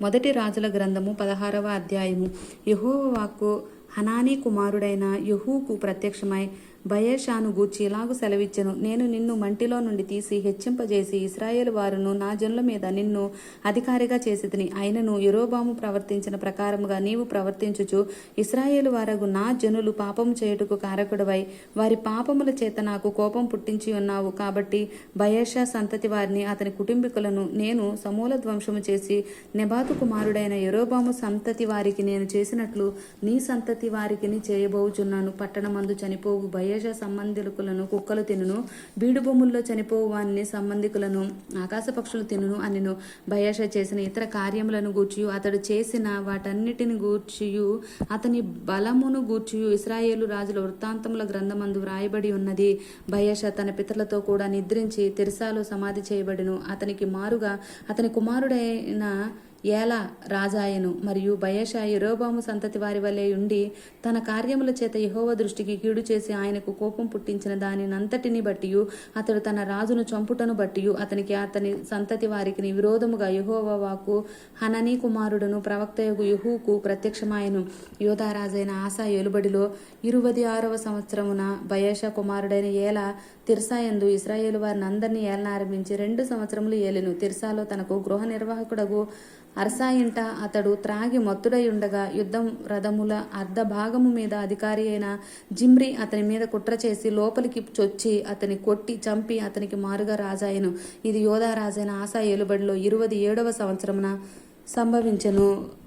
మొదటి రాజుల గ్రంథము పదహారవ అధ్యాయము. యెహోవా వాక్కు హనానీ కుమారుడైన యహూకు ప్రత్యక్షమై బయేషాను గూర్చి ఇలాగు సెలవిచ్చెను. నేను నిన్ను మంటిలో నుండి తీసి హెచ్చింపజేసి ఇస్రాయేల్ వారును నా జనుల మీద నిన్ను అధికారిగా చేసితిని. అయినను యురోబాము ప్రవర్తించిన ప్రకారముగా నీవు ప్రవర్తించుచు ఇస్రాయేలు వారగు నా జనులు పాపము చేయుటకు కారకుడవై. వారి పాపముల చేత నాకు కోపం పుట్టించి ఉన్నావు. కాబట్టి బయేషా సంతతి వారిని అతని కుటుంబీకులను నేను సమూల ధ్వంసము చేసి నెబాతు కుమారుడైన యురోబాము సంతతి వారికి నేను చేసినట్లు నీ సంతతి వారికిని చేయబోచున్నాను. పట్టణమందు చనిపోవు భయ బయేష సంబంధికులను కుక్కలు తినును బీడు భూముల్లో చనిపోవు సంబంధికులను ఆకాశ పక్షులు తినును అనిను. బయేష చేసిన ఇతర కార్యములను గూర్చియు అతడు చేసిన వాటన్నిటిని గూర్చియు అతని బలమును గూర్చియు ఇస్రాయేలు రాజుల వృత్తాంతముల గ్రంథమందు వ్రాయబడి ఉన్నది. బయేష తన పితరులతో కూడా నిద్రించి తెరిసాలో సమాధి చేయబడిను. అతనికి మారుగా అతని కుమారుడైన ఏలా రాజాయను మరియు బయేష యెరోబాము సంతతి వారి వలె ఉండి తన కార్యముల చేత యహోవ దృష్టికి కీడు చేసి ఆయనకు కోపం పుట్టించిన దానినంతటిని బట్టి అతడు తన రాజును చంపుటను బట్టి అతనికి అతని సంతతి వారికి విరోధముగా యెహోవా వాకు హననీ కుమారుడును ప్రవక్తయగు యుహూకు ప్రత్యక్షమాయను. యోధారాజైన ఆశా ఏలుబడిలో ఇరువది ఆరవ సంవత్సరమున బయేష కుమారుడైన ఏల తిర్సాయందు ఇస్రాయేలు వారిని అందరినీ ఏలనారంభించి రెండు సంవత్సరములు ఏలెను. తిర్సాలో తనకు గృహ నిర్వాహకుడగు అరసాయింట అతడు త్రాగి మత్తుడై ఉండగా యుద్ధం రథముల అర్ధ భాగము మీద అధికారి అయిన జిమ్రి అతని మీద కుట్ర చేసి లోపలికి చొచ్చి అతని కొట్టి చంపి అతనికి మారుగా రాజాయను. ఇది యోధా రాజైన ఆశా ఏలుబడిలో ఇరువది ఏడవ సంవత్సరమున సంభవించెను.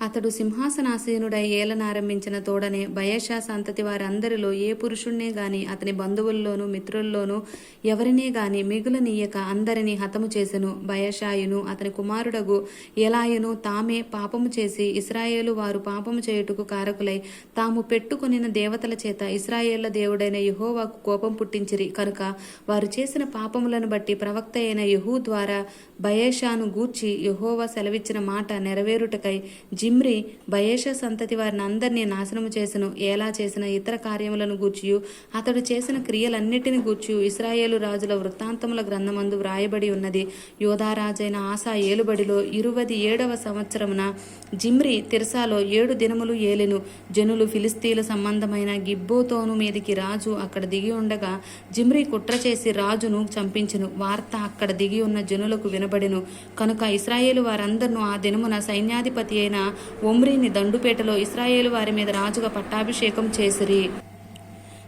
అతడు సింహాసనాసీనుడై ఏలనారంభించిన తోడనే భయశా సంతతి వారందరిలో ఏ పురుషుణ్ణే గాని అతని బంధువుల్లోనూ మిత్రుల్లోనూ ఎవరినే గాని మిగులనీయక అందరినీ హతము చేసెను. బయషాయును అతని కుమారుడగు ఎలాయును తామే పాపము చేసి ఇస్రాయేలు వారు పాపము చేయుటకు కారకులై తాము పెట్టుకొనిన దేవతల చేత ఇస్రాయేళ్ళ దేవుడైన యహోవాకు కోపం పుట్టించిరి. కనుక వారు చేసిన పాపములను బట్టి ప్రవక్త అయిన యహూ ద్వారా బయేషాను గూర్చి యహోవా సెలవిచ్చిన మాట నెరవేరుటకై జీ జిమ్రి బయేష సంతతి వారిని అందరినీ నాశనము చేసను ఎలా చేసిన ఇతర కార్యములను గూర్చియు అతడు చేసిన క్రియలన్నిటిని గూర్చు ఇస్రాయేలు రాజుల వృత్తాంతముల గ్రంథమందు వ్రాయబడి ఉన్నది. యోధారాజైన ఆశా ఏలుబడిలో ఇరువది ఏడవ సంవత్సరమున జిమ్రి తిర్సాలో ఏడు దినములు ఏలెను. జనులు ఫిలిస్తీన్ల సంబంధమైన గిబ్బోతోను మీదికి రాజు అక్కడ దిగి ఉండగా జిమ్రి కుట్ర చేసి రాజును చంపించెను. వార్త అక్కడ దిగి ఉన్న జనులకు వినబడెను. కనుక ఇస్రాయేలు వారందరినూ ఆ దినమున సైన్యాధిపతి అయిన ఒమ్రీని దండుపేటలో ఇస్రాయేలు వారి మీద రాజుగా పట్టాభిషేకం చేసిరి.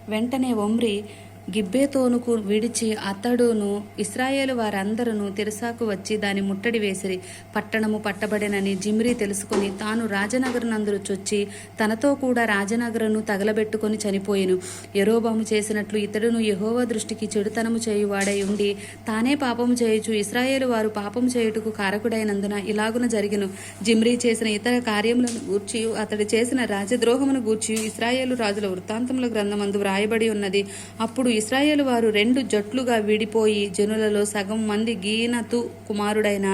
వెంటనే ఒమ్రీ గిబ్బేతోనుకు విడిచి అతడును ఇస్రాయేలు వారందరూ తెరసాకు వచ్చి దాని ముట్టడి వేసిరి. పట్టణము పట్టబడినని జిమ్రీ తెలుసుకుని తాను రాజనగరనందురు చొచ్చి తనతో కూడా రాజనగరను తగలబెట్టుకొని చనిపోయెను. యరోబాము చేసినట్లు ఇతడును యహోవ దృష్టికి చెడుతనము చేయువాడై ఉండి తానే పాపము చేయుచు ఇస్రాయేలు వారు పాపము చేయుటకు కారకుడైనందున ఇలాగున జరిగిన. జిమ్రీ చేసిన ఇతర కార్యములను గూర్చి అతడు చేసిన రాజద్రోహమును గూర్చి ఇస్రాయేలు రాజుల వృత్తాంతముల గ్రంథమందు వ్రాయబడి ఉన్నది. అప్పుడు ఇస్రాయేల్ వారు రెండు జట్లుగా విడిపోయి జనులలో సగం మంది గీనతు కుమారుడైన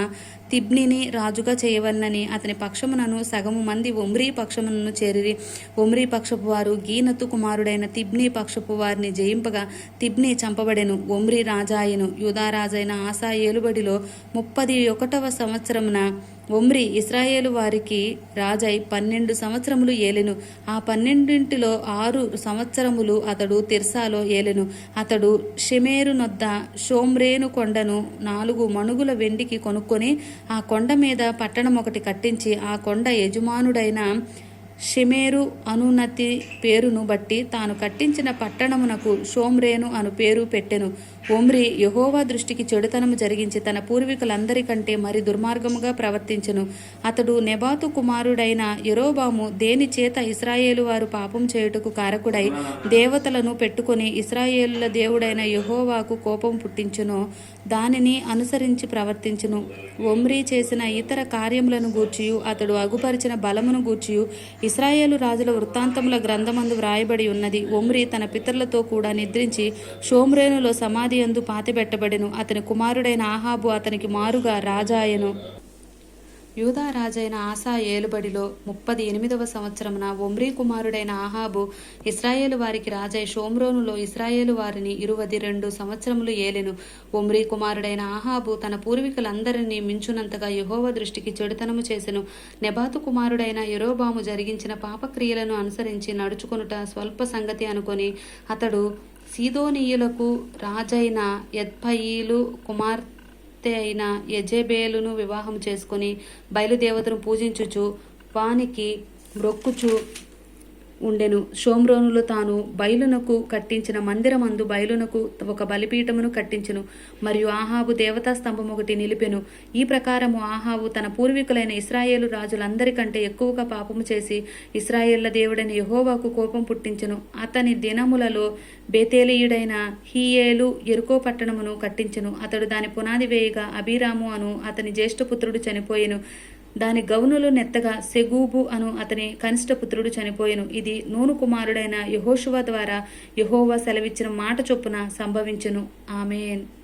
తిబ్నిని రాజుగా చేయవలనని అతని పక్షమునను సగము మంది ఒమ్రీ పక్షమునను చేరిరి. ఒమ్రీ పక్షపు వారు గీనతు కుమారుడైన తిబ్ని పక్షపు వారిని జయింపగా తిబ్ని చంపబడెను. ఒమ్రీ రాజాయను. యూదారాజైన ఆశా ఏలుబడిలో ముప్పది ఒకటవ సంవత్సరమున ఒమ్రి ఇస్రాయేలు వారికి రాజై పన్నెండు సంవత్సరములు ఏలెను. ఆ పన్నెండింటిలో ఆరు సంవత్సరములు అతడు తిర్సాలో ఏలెను. అతడు షెమేరు నొద్ద షోమ్రేను కొండను నాలుగు మణుగుల వెండికి కొనుక్కొని ఆ కొండ మీద పట్టణం ఒకటి కట్టించి ఆ కొండ యజమానుడైన షిమేరు అనునతి పేరును బట్టి తాను కట్టించిన పట్టణమునకు షోమ్రేను అను పేరు పెట్టెను. ఒమ్రి యహోవా దృష్టికి చెడుతనము జరిగించి తన పూర్వీకులందరికంటే మరి దుర్మార్గముగా ప్రవర్తించెను. అతడు నెబాతు కుమారుడైన యెరోబాము దేని చేత ఇస్రాయేలు వారు పాపం చేయుటకు కారకుడై దేవతలను పెట్టుకొని ఇస్రాయేలుల దేవుడైన యహోవాకు కోపం పుట్టించునో దానిని అనుసరించి ప్రవర్తించును. ఒమ్రీ చేసిన ఇతర కార్యములను గూర్చియు అతడు అగుపరిచిన బలమును గూర్చియు. ఇస్రాయేలు రాజుల వృత్తాంతముల గ్రంథమందు వ్రాయబడి ఉన్నది. ఒమ్రి తన పితరులతో కూడా నిద్రించి షోమ్రేనులో సమాధి అందు పాతిపెట్టబడెను. అతని కుమారుడైన ఆహాబు అతనికి మారుగా రాజాయను. యూదారాజైన ఆసా ఏలుబడిలో ముప్పది ఎనిమిదవ సంవత్సరమున ఒమ్రీ కుమారుడైన ఆహాబు ఇస్రాయేలు వారికి రాజై షోమ్రోనులో ఇస్రాయేలు వారిని ఇరువది రెండు సంవత్సరములు ఏలెను. ఒమ్రీ కుమారుడైన ఆహాబు తన పూర్వీకులందరినీ మించునంతగా యహోవ దృష్టికి చెడుతనము చేసెను. నెబాతు కుమారుడైన యెరోబాము జరిగించిన పాపక్రియలను అనుసరించి నడుచుకొనుట స్వల్ప సంగతి అనుకొని అతడు సీదోనీయులకు రాజైన యద్భయీలు కుమార్తె అయిన యజేబేలును వివాహం చేసుకుని బయలుదేవతను పూజించుచు వానికి మ్రొక్కుచు ఉండెను. షోమ్రోనులు తాను బయలునకు కట్టించిన మందిరమందు బయలునకు ఒక బలిపీఠమును కట్టించెను. మరియు ఆహాబు దేవతా స్తంభం ఒకటి నిలిపెను. ఈ ప్రకారము ఆహాబు తన పూర్వీకులైన ఇస్రాయేలు రాజులందరికంటే ఎక్కువగా పాపము చేసి ఇస్రాయేళ్ళ దేవుడైన యహోవాకు కోపం పుట్టించెను. అతని దినములలో బేతేలీయుడైన హీయేలు ఎరుకో పట్టణమును కట్టించెను. అతడు దాని పునాది వేయగా అభిరాము అను అతని జ్యేష్ఠపుత్రుడు చనిపోయెను. దాని గౌనులు నెత్తగా సెగూబు అను అతని కనిష్టపుత్రుడు చనిపోయెను. ఇది నూను కుమారుడైన యహోషువ ద్వారా యహోవా సెలవిచ్చిన మాట చొప్పున సంభవించెను. ఆమెన్.